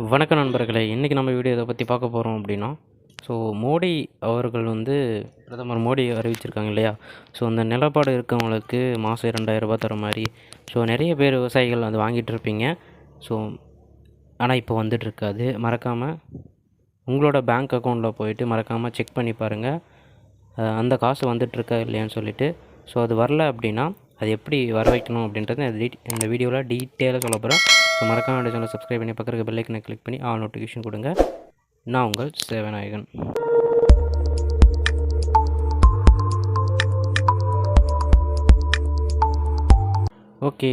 வணக்கம் நண்பர்களே இன்றைக்கி நம்ம வீடியோ இதை பற்றி பார்க்க போகிறோம் அப்படின்னா ஸோ மோடி அவர்கள் வந்து பிரதமர் மோடி அறிவிச்சிருக்காங்க இல்லையா? ஸோ அந்த நிலப்பாடு இருக்கவங்களுக்கு மாதம் இரண்டாயிரரூபா தர மாதிரி ஸோ நிறைய பேர் விவசாயிகள் அது வாங்கிட்டு இருப்பீங்க. ஸோ ஆனால் இப்போ வந்துட்டுருக்காது மறக்காமல் உங்களோட பேங்க் அக்கௌண்ட்டில் போயிட்டு மறக்காமல் செக் பண்ணி பாருங்கள் அந்த காசு வந்துட்டுருக்கா இல்லையான்னு சொல்லிட்டு ஸோ அது வரல அப்படின்னா அது எப்படி வர வைக்கணும் அப்படின்றத இந்த இந்த வீடியோவில் டீட்டெயிலாக சொல்ல போகிறேன் ஸோ மறக்காம என்னோட சேனலை சப்ஸ்கிரைப் பண்ணி பக்கத்துக்கு பெல்லைக்கனை கிளிக் பண்ணி ஆல் நோட்டிஃபிகேஷன் கொடுங்க. நான் உங்கள் சேவநாயகன். ஓகே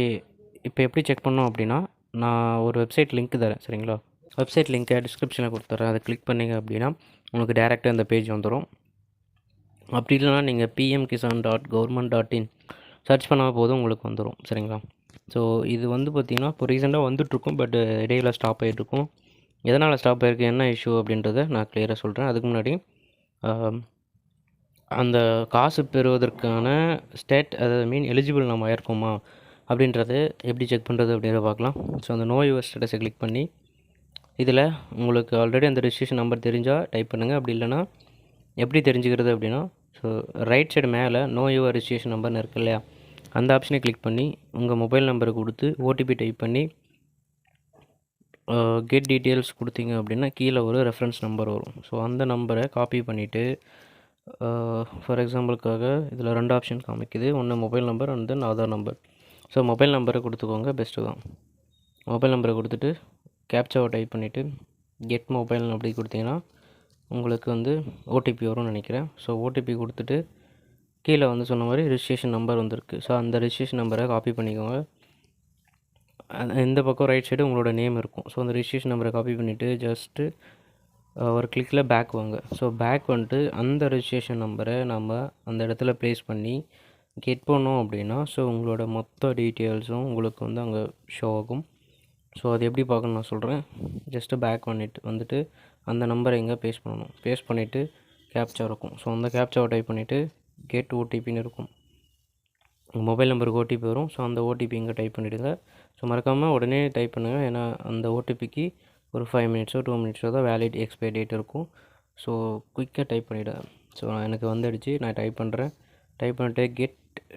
இப்போ எப்படி செக் பண்ணோம் அப்படின்னா நான் ஒரு வெப்சைட் லிங்க் தரேன் சரிங்களா? வெப்சைட் லிங்க்கை டிஸ்கிரிப்ஷனில் கொடுத்துட்றேன். அதை கிளிக் பண்ணீங்க அப்படின்னா உங்களுக்கு டேரெக்டாக இந்த பேஜ் வந்துடும் அப்படி இல்லைனா நீங்கள் PM Kisan dot government dot in search பண்ணால் போதும் உங்களுக்கு வந்துடும் சரிங்களா? ஸோ இது வந்து பார்த்திங்கன்னா இப்போ ரீசெண்டாக வந்துட்டுருக்கும் பட் இடையில ஸ்டாப் ஆகிட்டுருக்கும் எதனால் ஸ்டாப் ஆகிருக்கு என்ன இஷ்யூ அப்படின்றத நான் கிளியராக சொல்கிறேன் அதுக்கு முன்னாடி அந்த காசு பெறுவதற்கான ஸ்டேட் அதாவது மீன் எலிஜிபிள் நம்ம ஆயிருக்கோமா அப்படின்றது எப்படி செக் பண்ணுறது அப்படின்றத பார்க்கலாம். ஸோ அந்த நோ யுவர் ஸ்டேட்டஸை கிளிக் பண்ணி இதில் உங்களுக்கு ஆல்ரெடி அந்த ரிஜிஸ்ட்ரேஷன் நம்பர் தெரிஞ்சால் டைப் பண்ணுங்கள் அப்படி இல்லைன்னா எப்படி தெரிஞ்சுக்கிறது அப்படின்னா ஸோ ரைட் சைடு மேலே நோ யுவர் ரிஜிஸ்ட்ரேஷன் நம்பர்னு இருக்கு இல்லையா? அந்த ஆப்ஷனை கிளிக் பண்ணி உங்கள் மொபைல் நம்பரை கொடுத்து ஓடிபி டைப் பண்ணி கெட் டீட்டெயில்ஸ் கொடுத்தீங்க அப்படின்னா கீழே ஒரு ரெஃபரன்ஸ் நம்பர் வரும். ஸோ அந்த நம்பரை காப்பி பண்ணிவிட்டு ஃபார் எக்ஸாம்பிளுக்காக இதில் ரெண்டு ஆப்ஷன் காமிக்குது. ஒன்று mobile number and then Aadhaar number so mobile நம்பரை கொடுத்துக்கோங்க பெஸ்ட்டு தான். மொபைல் நம்பரை கொடுத்துட்டு கேப்சாவை டைப் பண்ணிவிட்டு கெட் மொபைல் அப்படி கொடுத்தீங்கன்னா உங்களுக்கு வந்து ஓடிபி வரும்னு நினைக்கிறேன். ஸோ ஓடிபி கொடுத்துட்டு கீழே வந்து சொன்ன மாதிரி ரிஜிஸ்ட்ரேஷன் நம்பர் வந்திருக்கு. ஸோ அந்த ரிஜிஸ்ட்ரேஷன் நம்பரை காப்பி பண்ணிக்கோங்க. இந்த பக்கம் ரைட் சைடு உங்களோட நேம் இருக்கும். ஸோ அந்த ரிஜிஸ்ட்ரேஷன் நம்பரை காப்பி பண்ணிவிட்டு ஜஸ்ட்டு ஒரு கிளிக்கில் பேக் வாங்க. ஸோ பேக் வந்துட்டு அந்த ரிஜிஸ்ட்ரேஷன் நம்பரை நம்ம அந்த இடத்துல ப்ளேஸ் பண்ணி கெட் பண்ணோம் அப்படின்னா ஸோ உங்களோட மொத்த டீட்டெயில்ஸும் உங்களுக்கு வந்து அங்கே ஷோ ஆகும். ஸோ அது எப்படி பார்க்கணும் நான் சொல்கிறேன் ஜஸ்ட்டு பேக் பண்ணிவிட்டு வந்துட்டு அந்த நம்பரை எங்கே பேஸ்ட் பண்ணணும். பேஸ்ட் பண்ணிவிட்டு கேப்ச்சா இருக்கும். ஸோ அந்த கேப்ச்சாவை டைப் பண்ணிவிட்டு கெட் ஓடிபின்னு இருக்கும். உங்கள் மொபைல் நம்பருக்கு ஓடிபி வரும். ஸோ அந்த ஓடிபி இங்கே டைப் பண்ணிவிடுங்க ஸோ மறக்காமல் உடனே டைப் பண்ணுங்கள் ஏன்னா அந்த ஓடிபிக்கு ஒரு ஃபைவ் மினிட்ஸோ டூ மினிட்ஸோ தான் வேலிட் எக்ஸ்பைரி டேட் இருக்கும். ஸோ குயிக்காக டைப் பண்ணிவிடுங்க ஸோ எனக்கு வந்துடுச்சு. நான் டைப் பண்ணுறேன். டைப் பண்ணிட்டு கெட்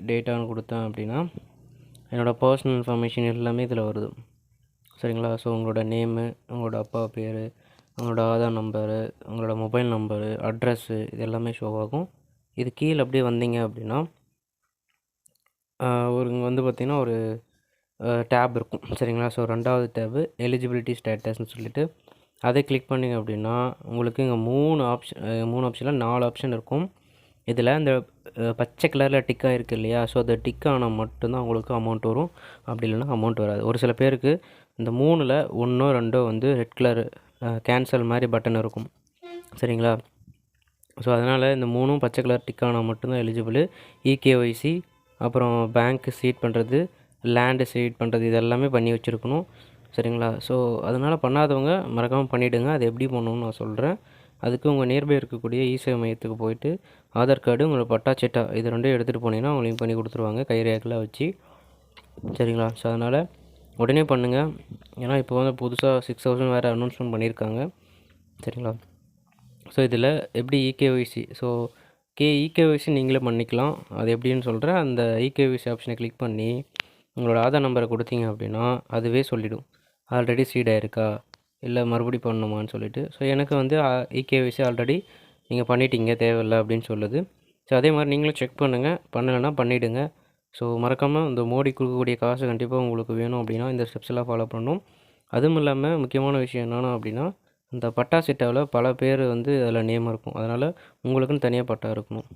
டேட்டான்னு கொடுத்தேன் அப்படின்னா என்னோடய பர்சனல் இன்ஃபர்மேஷன் எல்லாமே இதில் வருது. சரிங்களா? ஸோ உங்களோட நேமு உங்களோட அப்பா பேர் உங்களோட ஆதார் நம்பரு உங்களோட மொபைல் நம்பரு அட்ரஸ்ஸு இது எல்லாமே ஷோ ஆகும். இது கீழே அப்படியே வந்தீங்க அப்படின்னா ஒரு இங்கே வந்து பார்த்திங்கன்னா ஒரு டேப் இருக்கும். சரிங்களா? ஸோ ரெண்டாவது டேபு எலிஜிபிலிட்டி ஸ்டேட்டஸ்னு சொல்லிட்டு அதை கிளிக் பண்ணிங்க அப்படின்னா உங்களுக்கு இங்கே மூணு ஆப்ஷன் மூணு ஆப்ஷனில் நாலு ஆப்ஷன் இருக்கும். இதில் இந்த பச்சை கலரில் டிக்காக இருக்குது இல்லையா? ஸோ அது டிக் ஆனால் மட்டும்தான் உங்களுக்கு அமௌண்ட் வரும். அப்படி இல்லைன்னா அமௌண்ட் வராது. ஒரு சில பேருக்கு இந்த மூணில் ஒன்றோ ரெண்டோ வந்து ரெட் கலர் கேன்சல் மாதிரி பட்டன் இருக்கும். சரிங்களா? ஸோ அதனால் இந்த மூணும் பச்சை கலர் டிக் ஆனால் மட்டும்தான் எலிஜிபிள் இகேஒய்சி அப்புறம் பேங்க் சீட் பண்ணுறது லேண்டு சீட் பண்ணுறது இது எல்லாமே பண்ணி வச்சுருக்கணும். சரிங்களா? ஸோ அதனால் பண்ணாதவங்க மறக்காமல் பண்ணிவிடுங்க அது எப்படி பண்ணணும்னு நான் சொல்கிறேன் அதுக்கு உங்கள் நியர்பை இருக்கக்கூடிய இசேவை மையத்துக்கு போயிட்டு ஆதார் கார்டு உங்களோட பட்டா சிட்டா இது ரெண்டும் எடுத்துகிட்டு போனீங்கன்னா அவங்களையும் பண்ணி கொடுத்துருவாங்க. கைரேக்கில் வச்சு. சரிங்களா? ஸோ அதனால் உடனே பண்ணுங்கள் ஏன்னா இப்போ வந்து புதுசாக சிக்ஸ் தௌசண்ட் வேறு அனௌன்ஸ்மெண்ட் பண்ணியிருக்காங்க. சரிங்களா? ஸோ இதில் எப்படி இகேஒய்சி ஸோ கே இகேஒய்சி நீங்களே பண்ணிக்கலாம். அது எப்படின்னு சொல்கிறேன் அந்த இகேஒய்சி ஆப்ஷனை கிளிக் பண்ணி உங்களோட ஆதார் நம்பரை கொடுத்தீங்க அப்படின்னா அதுவே சொல்லிவிடும் ஆல்ரெடி சீட் ஆயிருக்கா? இல்லை மறுபடி பண்ணணுமான்னு சொல்லிட்டு. ஸோ எனக்கு வந்து இகேஒய்சி ஆல்ரெடி நீங்கள் பண்ணிட்டீங்க தேவையில்லை அப்படின்னு சொல்லுது. ஸோ அதே மாதிரி நீங்களும் செக் பண்ணுங்கள் பண்ணலைன்னா பண்ணிவிடுங்க ஸோ மறக்காமல் இந்த மோடி கொடுக்கக்கூடிய காசு கண்டிப்பாக உங்களுக்கு வேணும் அப்படின்னா இந்த ஸ்டெப்ஸ் எல்லாம் ஃபாலோ பண்ணணும். அதுவும் இல்லாமல் முக்கியமான விஷயம் என்னென்னா அப்படின்னா இந்த பட்டா சிட்டாவில் பல பேர் வந்து அதில் நேம் இருக்கும். அதனால் உங்களுக்குன்னு தனியாக பட்டா இருக்கணும்.